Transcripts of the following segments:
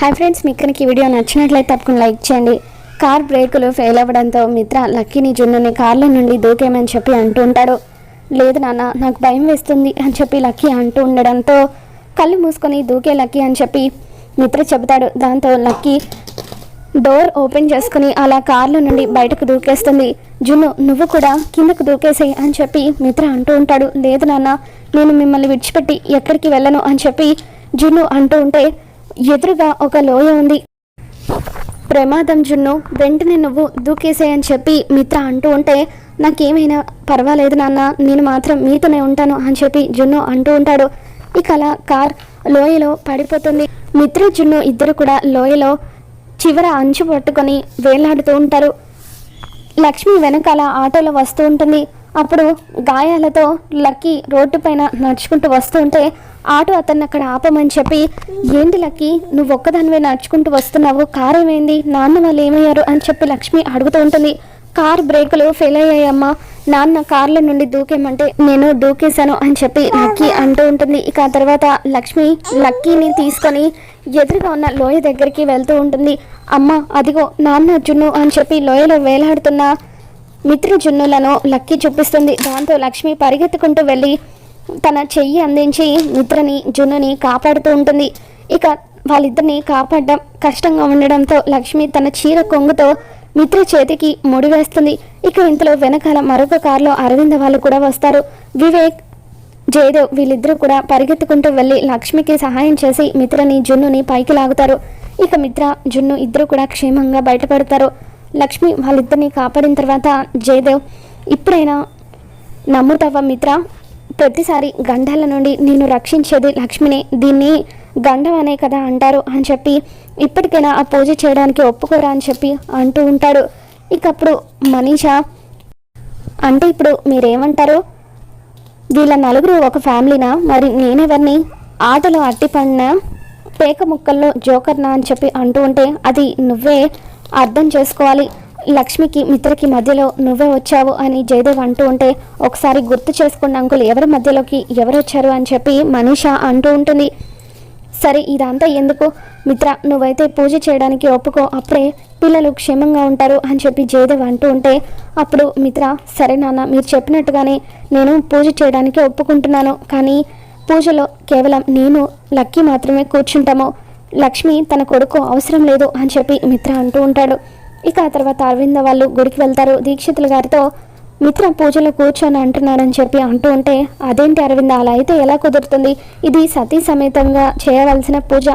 Hi friends మీకు ఈ video నచ్చినట్లయితే తప్పకుండా లైక్ చేయండి. కార్ బ్రేకులు ఫెయిల్ అవ్వడంతో మిత్ర లక్కీని జున్నుని కార్ల నుండి దూకేమని చెప్పి అంటూ ఉంటాడు. లేదు నాన్న నాకు భయం వేస్తుంది అని చెప్పి లక్కీ అంటూ ఉండడంతో కళ్ళు మూసుకొని దూకే లక్కీ అని చెప్పి మిత్ర చెబుతాడు. దాంతో లక్కీ డోర్ ఓపెన్ చేసుకుని అలా కార్ల నుండి బయటకు దూకేస్తుంది. జున్ను నువ్వు కూడా కిందకు దూకేసేయి అని చెప్పి మిత్ర అంటూ ఉంటాడు. లేదు నాన్న నేను మిమ్మల్ని విడిచిపెట్టి ఎక్కడికి వెళ్ళను అని చెప్పి జున్ను అంటూ ఉంటే ఎదురుగా ఒక లోయ ఉంది. ప్రమాదం జున్ను వెంటనే నువ్వు దూకేసేయని చెప్పి మిత్ర అంటూ ఉంటే నాకేమైనా పర్వాలేదు నాన్న నేను మాత్రం మీతోనే ఉంటాను అని చెప్పి జున్ను అంటూ ఉంటాడు. ఇక అలా కార్ లోయలో పడిపోతుంది. మిత్ర జున్ను ఇద్దరు కూడా లోయలో చివర అంచు పట్టుకొని వేలాడుతూ ఉంటారు. లక్ష్మి వెనకాల ఆటోలో వస్తూ ఉంటుంది. అప్పుడు గాయాలతో లక్కీ రోడ్డు పైన నడుచుకుంటూ వస్తూ ఉంటే ఆటో అతన్ని అక్కడ ఆపమని చెప్పి ఏంటి లక్కీ నువ్వు ఒక్కదానివే నడుచుకుంటూ వస్తున్నావు కారు ఏమైంది నాన్న వాళ్ళు ఏమయ్యారు? అని చెప్పి లక్ష్మి అడుగుతూ ఉంటుంది. కార్ బ్రేకులు ఫెయిల్ అయ్యాయమ్మా నాన్న కార్ల నుండి దూకేమంటే నేను దూకేశాను అని చెప్పి లక్కీ అంటూ ఉంటుంది. ఇక ఆ తర్వాత లక్ష్మి లక్కీని తీసుకొని ఎదురుగా ఉన్న లోయ దగ్గరికి వెళ్తూ ఉంటుంది. అమ్మ అదిగో నాన్న జున్ను అని చెప్పి లోయలో వేలాడుతున్న మిత్రజున్నులను జున్నులను చూపిస్తుంది. దాంతో లక్ష్మి పరిగెత్తుకుంటూ వెళ్ళి తన చెయ్యి అందించి మిత్రని జున్నుని కాపాడుతూ ఉంటుంది. ఇక వాళ్ళిద్దరిని కాపాడడం కష్టంగా ఉండడంతో లక్ష్మి తన చీర కొంగుతో మిత్ర చేతికి ముడివేస్తుంది ఇక ఇంతలో వెనకాల మరొక కారులో అరవింద వాళ్ళు కూడా వస్తారు. వివేక్ జయదేవ్ వీళ్ళిద్దరూ కూడా పరిగెత్తుకుంటూ వెళ్ళి లక్ష్మికి సహాయం చేసి మిత్రని జున్నుని పైకి లాగుతారు. ఇక మిత్ర జున్ను ఇద్దరు కూడా క్షేమంగా బయటపడతారు. లక్ష్మి వాళ్ళిద్దరిని కాపాడిన తర్వాత జయదేవ్ ఇప్పుడైనా నమ్ముతావా మిత్ర? ప్రతిసారి గండాల నుండి నేను రక్షించేది లక్ష్మిని. దీన్ని గండం అనే కదా అంటారు అని చెప్పి ఇప్పటికైనా ఆ పూజ చేయడానికి ఒప్పుకోరా అని చెప్పి అంటూ ఉంటాడు. ఇక అప్పుడు మనీషా అంటే ఇప్పుడు మీరేమంటారు? వీళ్ళ నలుగురు ఒక ఫ్యామిలీనా? మరి నేనెవరిని? ఆటలో అట్టిపడిన పేక ముక్కల్లో జోకర్నా అని చెప్పి అంటూ ఉంటే అది నువ్వే అర్థం చేసుకోవాలి. లక్ష్మికి మిత్రకి మధ్యలో నువ్వే వచ్చావు అని జయదేవ్ అంటూ ఉంటే ఒకసారి గుర్తు చేసుకున్న అంకుల్ ఎవరి మధ్యలోకి ఎవరు వచ్చారు అని చెప్పి మనీషా అంటూ ఉంటుంది. సరే ఇదంతా ఎందుకు? మిత్ర నువ్వైతే పూజ చేయడానికి ఒప్పుకో. అప్పుడే పిల్లలు క్షేమంగా ఉంటారు అని చెప్పి జయదేవ్ అంటూ ఉంటే అప్పుడు మిత్ర సరే నాన్న మీరు చెప్పినట్టుగానే నేను పూజ చేయడానికి ఒప్పుకుంటున్నాను. కానీ పూజలో కేవలం నేను లక్కీ మాత్రమే కూర్చుంటాము. లక్ష్మి తన కొడుకు అవసరం లేదు అని చెప్పి మిత్ర అంటూ ఉంటాడు. ఇక ఆ తర్వాత అరవింద వాళ్ళు గుడికి వెళ్తారు. దీక్షితుల గారితో మిత్ర పూజలో కూర్చొని అంటున్నారని చెప్పి అంటూ ఉంటే అదేంటి అరవింద అలా అయితే ఎలా కుదురుతుంది? ఇది సతీ సమేతంగా చేయవలసిన పూజ.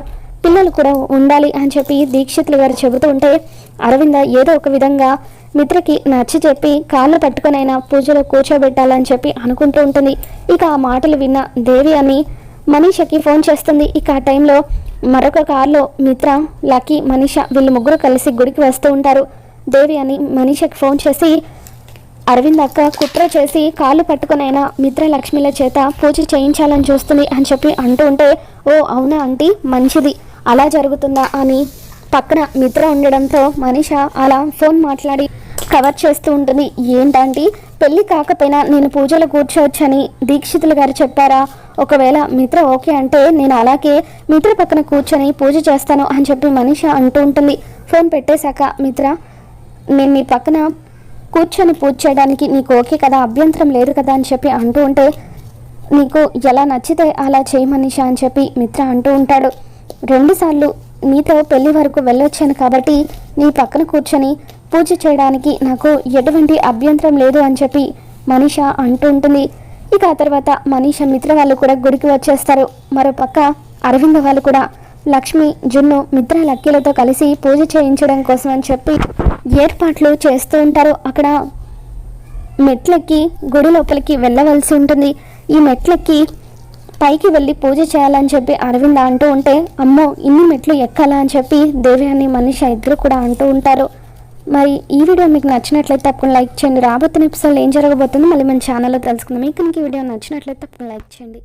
పిల్లలు కూడా ఉండాలి అని చెప్పి దీక్షితులు గారు చెబుతూ ఉంటే అరవింద ఏదో ఒక విధంగా మిత్రకి నచ్చి చెప్పి కాళ్ళు పట్టుకునైనా పూజలో కూర్చోబెట్టాలని చెప్పి అనుకుంటూ ఉంటుంది. ఇక ఆ మాటలు విన్న దేవి అని మనీషకి ఫోన్ చేస్తుంది. ఇక ఆ టైంలో మరొక కారులో మిత్ర లక్కీ మనీష వీళ్ళు ముగ్గురు కలిసి గుడికి వస్తూ ఉంటారు. దేవి అని మనీషకి ఫోన్ చేసి అరవింద్ అక్క కుట్ర చేసి కాళ్ళు పట్టుకునైనా మిత్ర లక్ష్మిల చేత పూజ చేయించాలని చూస్తుంది అని చెప్పి అంటూ ఉంటే ఓ అవునా ఆంటీ? మంచిది. అలా జరుగుతుందా? అని పక్కన మిత్ర ఉండడంతో మనీష అలా ఫోన్ మాట్లాడి కవర్ చేస్తూ ఉంటుంది. ఏంటంటే పెళ్ళి కాకపోయినా నేను పూజలో కూర్చోవచ్చని దీక్షితులు గారు చెప్పారా? ఒకవేళ మిత్ర ఓకే అంటే నేను అలాగే మిత్ర పక్కన కూర్చొని పూజ చేస్తాను అని చెప్పి మనిష అంటూ ఉంటుంది. ఫోన్ పెట్టేశాక మిత్ర నేను మీ పక్కన కూర్చొని పూజ చేయడానికి నీకు ఓకే కదా అభ్యంతరం లేదు కదా అని చెప్పి అంటూ ఉంటే నీకు ఎలా నచ్చితే అలా చేయమనిషా అని చెప్పి మిత్ర అంటూ ఉంటాడు. రెండుసార్లు నీతో పెళ్ళి వరకు వెళ్ళొచ్చాను కాబట్టి నీ పక్కన కూర్చొని పూజ చేయడానికి నాకు ఎటువంటి అభ్యంతరం లేదు అని చెప్పి మనిష అంటూ ఉంటుంది. ఇక ఆ తర్వాత మనీష మిత్ర వాళ్ళు కూడా గుడికి వచ్చేస్తారు. మరో పక్క అరవింద వాళ్ళు కూడా లక్ష్మి జున్ను మిత్ర లక్కీలతో కలిసి పూజ చేయించడం కోసం అని చెప్పి ఏర్పాట్లు చేస్తూ ఉంటారు. అక్కడ మెట్లెక్కి గుడి లోపలికి వెళ్ళవలసి ఉంటుంది. ఈ మెట్లెక్కి పైకి వెళ్ళి పూజ చేయాలని చెప్పి అరవింద అంటూ ఉంటే అమ్మో ఇన్ని మెట్లు ఎక్కాలా అని చెప్పి దేవి అని మనిషి ఇద్దరు కూడా అంటూ ఉంటారు. మరి ఈ వీడియో మీకు నచ్చినట్లయితే తప్పకుండా లైక్ చేయండి. రాబోతున్న ఎపిసోడ్లో ఏం జరగబోతుందో మళ్ళీ మన ఛానల్లో తెలుసుకుందాం. మీకు ఈ వీడియో నచ్చినట్లయితే తప్పకుండా లైక్ చేయండి.